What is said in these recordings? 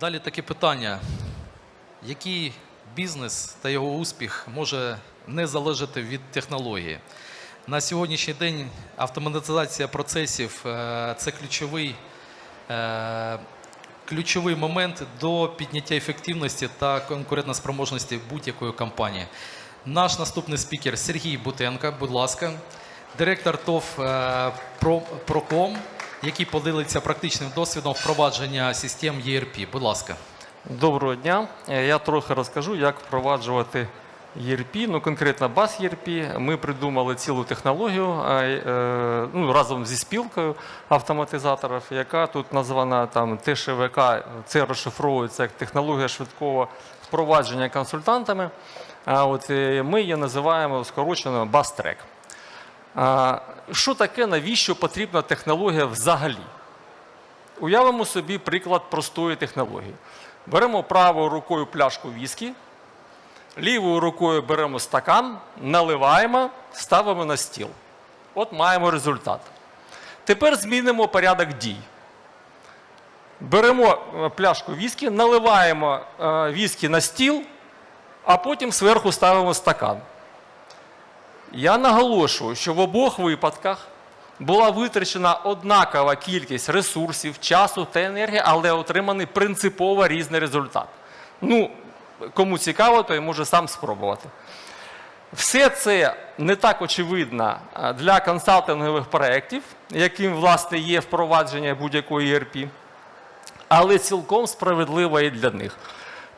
Далі таке питання. Який бізнес та його успіх може не залежати від технології? На сьогоднішній день автоматизація процесів е, це ключовий, е, ключовий момент до підняття ефективності та конкурентоспроможності будь-якої компанії. Наш наступний спікер Сергій Бутенко, будь ласка, директор ТОВ е, Про- Проком, який поділиться практичним досвідом впровадження систем ERP. Будь ласка. Доброго дня. Е, Я трохи розкажу, як впроваджувати ERP, ну конкретно баз ERP. Ми придумали цілу технологію е, е, ну, разом зі спілкою автоматизаторів, яка тут названа там ТШВК. Це розшифровується як технологія швидкого впровадження консультантами. А от ми її називаємо скорочено BuzTrack. Що таке, навіщо потрібна технологія взагалі? Уявимо собі приклад простої технології. Беремо правою рукою пляшку віскі, лівою рукою беремо стакан, наливаємо, ставимо на стіл. От маємо результат. Тепер змінимо порядок дій. Беремо е, пляшку віскі, наливаємо е, віскі на стіл, а потім зверху ставимо стакан. Я наголошую, що в обох випадках була витрачена однакова кількість ресурсів, часу та енергії, але отриманий принципово різний результат. Ну, кому цікаво, той може сам спробувати. Все це не так очевидно для консалтингових проєктів, яким, власне, є впровадження будь-якої ERP, але цілком справедливо і для них.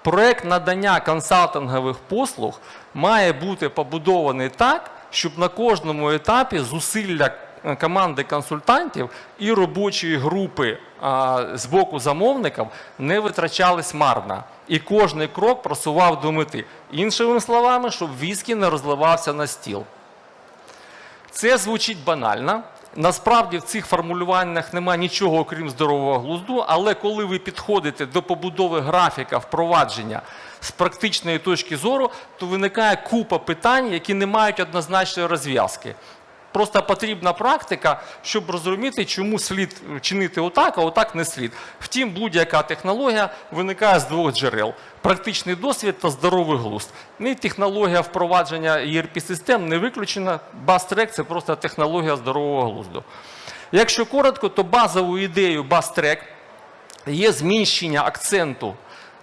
Проект надання консалтингових послуг має бути побудований так, щоб на кожному етапі зусилля е, команди консультантів і робочої групи з боку замовників не витрачались марно. І кожний крок просував до мети. Іншими словами, щоб віскі не розливався на стіл. Це звучить банально. Насправді в цих формулюваннях немає нічого окрім здорового глузду, але коли ви підходите до побудови графіка впровадження з практичної точки зору, то виникає купа питань, які не мають однозначної розв'язки. Просто потрібна практика, щоб розуміти, чому слід чинити отак, а отак не слід. Втім, будь-яка технологія виникає з двох джерел: практичний досвід та здоровий глузд. І технологія впровадження ERP-систем не виключена. BuzTrack – це просто технологія здорового глузду. Якщо коротко, то базовою ідеєю BuzTrack є зміщення акценту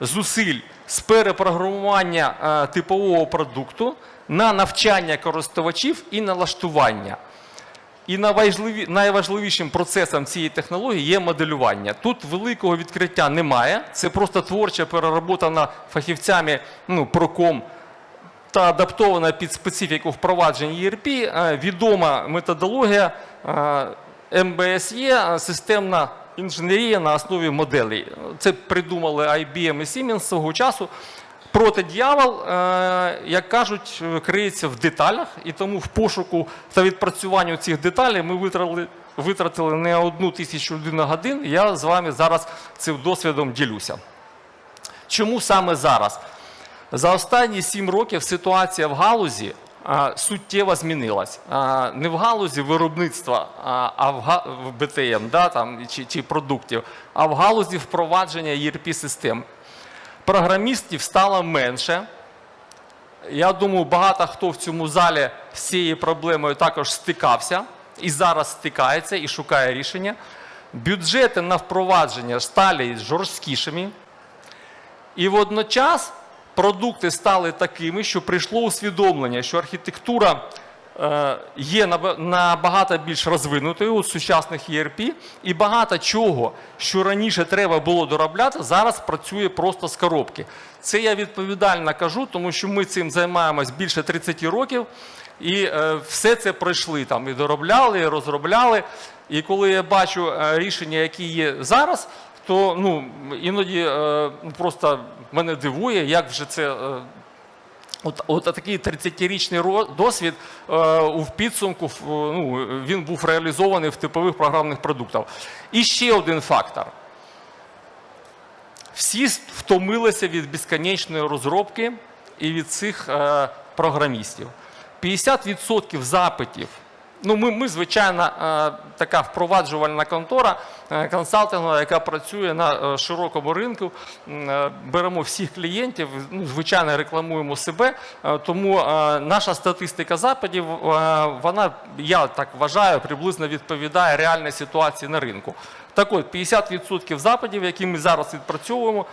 зусиль з перепрограмування е, типового продукту на навчання користувачів і налаштування. І найважливішим процесом цієї технології є моделювання. Тут великого відкриття немає. Це просто творча перероботана фахівцями ну, проком та адаптована під специфіку впровадження ERP. Е, Відома методологія е, МБСЄ е, системна інженерія на основі моделей. Це придумали IBM і Siemens свого часу. Проти дьявол, е, як кажуть, е, криється в деталях, і тому в пошуку та відпрацюванню цих деталей ми витратили, витратили не одну тисячу людини годин. Я з вами зараз цим досвідом ділюся. Чому саме зараз? За останні сім років ситуація в галузі а, суттєво змінилась. Не в галузі виробництва, а, а в, га- в БТМ да, там, чи, чи продуктів, а в галузі впровадження ERP-систем. Програмістів стало менше. Я думаю, багато хто в цьому залі з цією проблемою також стикався і зараз стикається і шукає рішення. Бюджети на впровадження стали жорсткішими. І водночас продукти стали такими, що прийшло усвідомлення, що архітектура є набагато більш розвинутою у сучасних ERP, і багато чого, що раніше треба було доробляти, зараз працює просто з коробки. Це я відповідально кажу, тому що ми цим займаємось більше 30 років, і е, все це пройшли там і доробляли, і розробляли. І коли я бачу е, рішення, які є зараз, то ну, іноді е, просто мене дивує, як вже це. Е, От, от такий 30-річний ро- досвід е, у підсумку в- ну, він був реалізований в типових програмних продуктах. І ще один фактор. Всі втомилися від безконечної розробки і від цих е, програмістів. 50% запитів Ну, ми, ми звичайно, е, така впроваджувальна контора е, консалтингова, яка працює на е, широкому ринку. Беремо всіх клієнтів, ну, звичайно, рекламуємо себе. Тому наша статистика запитів, е, вона, я так вважаю, приблизно відповідає реальній ситуації на ринку. Так от, 50% запитів, які ми зараз відпрацьовуємо,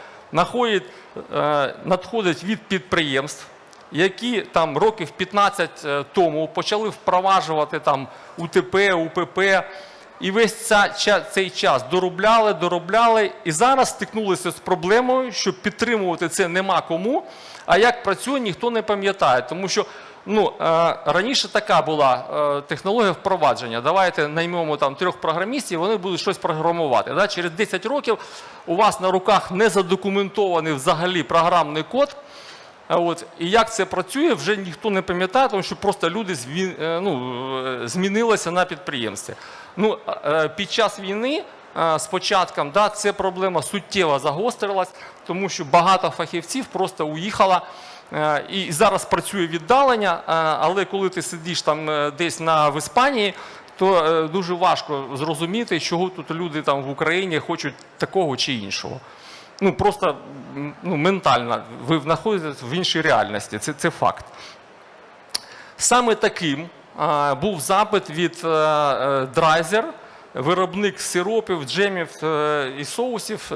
надходять від підприємств які там років 15 е, тому почали впроваджувати там УТП, УПП, і весь цей час доробляли, доробляли, і зараз стикнулися з проблемою, що підтримувати це нема кому. А як працює, ніхто не пам'ятає, тому що. Ну, е, раніше така була е, технологія впровадження. Давайте наймемо там трьох програмістів, вони будуть щось програмувати. Да? Через 10 років у вас на руках не задокументований взагалі програмний код, От, і як це працює, вже ніхто не пам'ятає, тому що просто люди зві- е, ну, е, змінилися на підприємстві. Ну, е, під час війни з початком да, ця проблема суттєво загострилась, тому що багато фахівців просто уїхало. І зараз працює віддалення, але коли ти сидиш там десь на, в Іспанії, то дуже важко зрозуміти, чого тут люди там в Україні хочуть такого чи іншого ну просто ну, ментально ви знаходитесь в іншій реальності. Це, це факт. Саме таким а, був запит від е, е, Драйзер, виробник сиропів, джемів е, і соусів,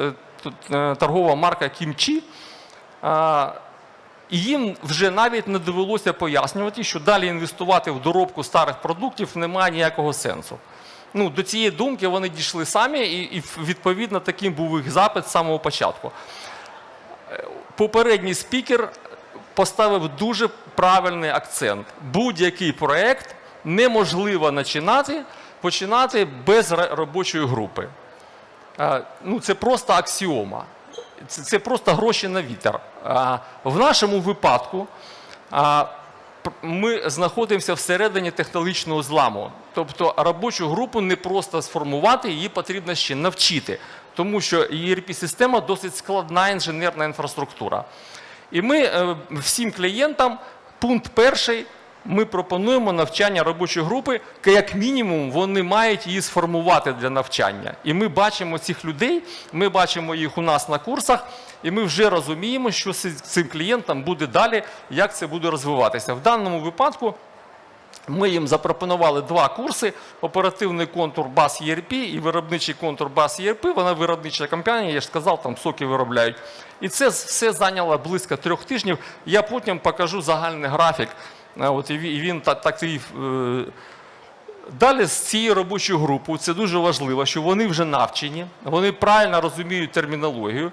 е, торгова марка Кімчі. А, і їм вже навіть не довелося пояснювати, що далі інвестувати в доробку старих продуктів немає ніякого сенсу. Ну, до цієї думки вони дійшли самі, і, і відповідно таким був їх запит з самого початку. Е, Попередній спікер поставив дуже правильний акцент. Будь-який проект неможливо починати, починати без робочої групи. Е, Ну, це просто аксіома. Це, просто гроші на вітер. В нашому випадку ми знаходимося всередині технологічного зламу. Тобто робочу групу не просто сформувати, її потрібно ще навчити, тому що ERP-система досить складна інженерна інфраструктура. І ми е, всім клієнтам, пункт перший, ми пропонуємо навчання робочої групи, як мінімум вони мають її сформувати для навчання. І ми бачимо цих людей, ми бачимо їх у нас на курсах, і ми вже розуміємо, що з цим клієнтам буде далі, як це буде розвиватися. В даному випадку ми їм запропонували два курси: оперативний контур BAS ERP і виробничий контур BAS ERP. Вона виробнича компанія, я ж сказав, там соки виробляють. І це все зайняло близько трьох тижнів. Я потім покажу загальний графік. От і він та- такий. е, Далі з цією робочою групою це дуже важливо, що вони вже навчені, вони правильно розуміють термінологію.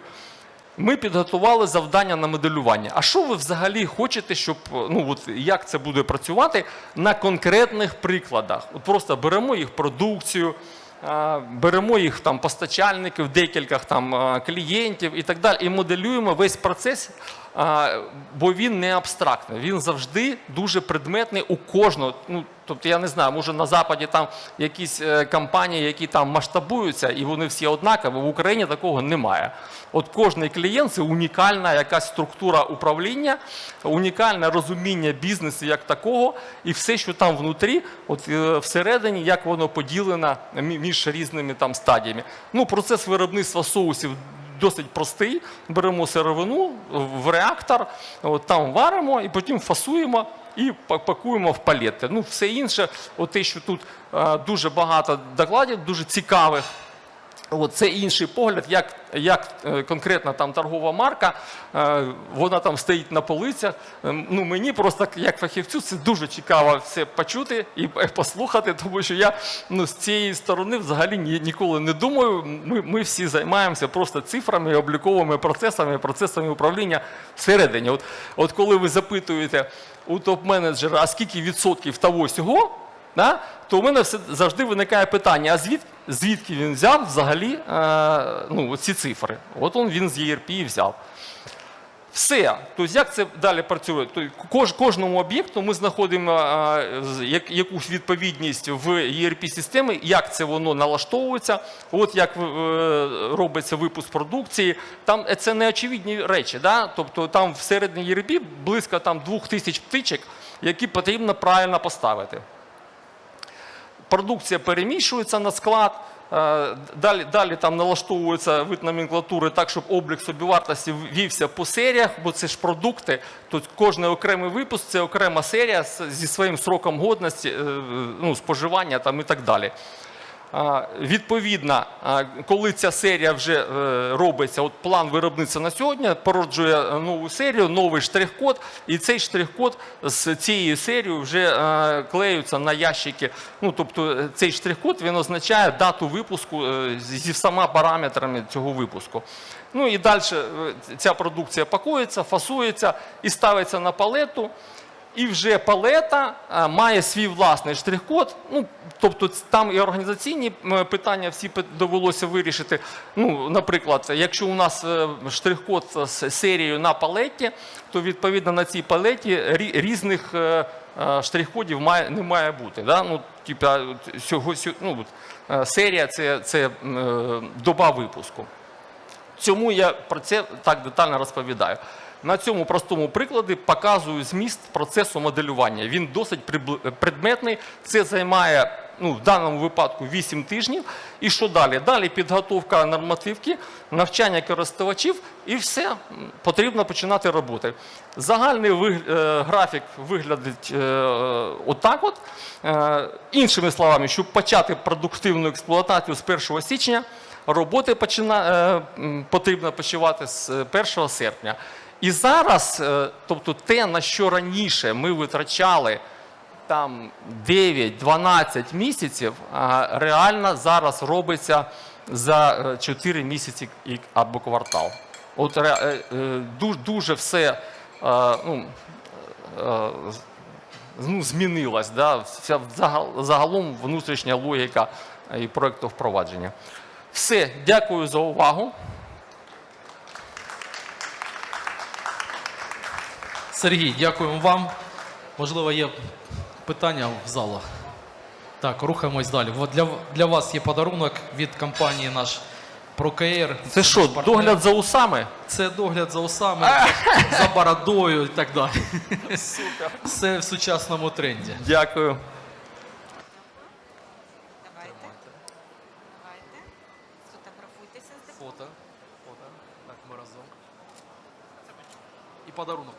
Ми підготували завдання на моделювання. А що ви взагалі хочете, щоб ну от як це буде працювати на конкретних прикладах? От просто беремо їх продукцію, беремо їх там постачальників, декілька там клієнтів і так далі, і моделюємо весь процес, бо він не абстрактний, він завжди дуже предметний у кожного. Ну, Тобто, я не знаю, може на Западі там якісь е, компанії, які там масштабуються, і вони всі однакові. В Україні такого немає. От кожний клієнт це унікальна якась структура управління, унікальне розуміння бізнесу як такого, і все, що там внутрі, от е, всередині, як воно поділено між різними там стадіями. Ну, процес виробництва соусів досить простий. Беремо сировину в реактор, от там варимо і потім фасуємо і па- пакуємо в палети. Ну, все інше, от те, що тут е, дуже багато докладів, дуже цікавих. От це інший погляд, як, як е, конкретна там торгова марка, е, вона там стоїть на полицях. Е, Ну, мені просто як фахівцю це дуже цікаво все почути і послухати, тому що я ну, з цієї сторони взагалі ні, ніколи не думаю. Ми, ми всі займаємося просто цифрами, обліковими процесами, процесами управління всередині. От, от коли ви запитуєте у топ-менеджера, а скільки відсотків того сього, да, то у мене все, завжди виникає питання: а звід, звідки він взяв взагалі е, ну, ці цифри? От он він з ERP взяв. Все. Тобто, як це далі працює? Тобто, кожному об'єкту ми знаходимо е, якусь відповідність в ERP-системи, як це воно налаштовується, от як е, робиться випуск продукції. Там е, це не очевидні речі. Да? Тобто там всередині ERP близько там, двох тисяч птичок, які потрібно правильно поставити. Продукція переміщується на склад. е, Далі, далі там налаштовується вид номенклатури так, щоб облік собівартості вівся по серіях, бо це ж продукти. Тут кожен окремий випуск це окрема серія зі своїм сроком годності, е, ну, споживання там і так далі. Відповідно, коли ця серія вже е, робиться, от план виробництва на сьогодні породжує е, нову серію, новий штрих-код, і цей штрих-код з цією серією вже е, клеються на ящики. Ну, тобто цей штрих-код він означає дату випуску зі всіма параметрами цього випуску. Ну і далі ця продукція пакується, фасується і ставиться на палету. І вже палета має свій власний штрих-код. Ну, тобто там і організаційні питання всі довелося вирішити. Ну, наприклад, якщо у нас е, штрих-код з серією на палеті, то відповідно на цій палеті різних е, е, штрих-кодів не має бути. Да? Ну, типа, от сього, ну, е, серія це, це е, доба випуску. Цьому я про це так детально розповідаю. На цьому простому прикладі показую зміст процесу моделювання. Він досить предметний. Це займає ну, в даному випадку 8 тижнів. І що далі? Далі підготовка нормативки, навчання користувачів і все. Потрібно починати роботи. Загальний виг- е, графік виглядить е, отак. От. Е, іншими словами, щоб почати продуктивну експлуатацію з 1 січня, роботи почина, е, потрібно почувати з е, 1 серпня. І зараз, е, тобто те, на що раніше ми витрачали там 9-12 місяців, реально зараз робиться за е, 4 місяці або квартал. От е, е, дуже, все е, ну, е, ну, змінилось. Да? Вся загалом внутрішня логіка е, і проєкту впровадження. Все, дякую за увагу. Сергій, дякуємо вам. Можливо, є питання в залах. Так, рухаємось далі. От Для, для вас є подарунок від компанії наш ProCare. Це що, догляд за усами? Це догляд за усами, за бородою і так далі. Супер. Все в сучасному тренді. Дякую. Давайте. Давайте. Фото. Фото. Так, ми разом. І подарунок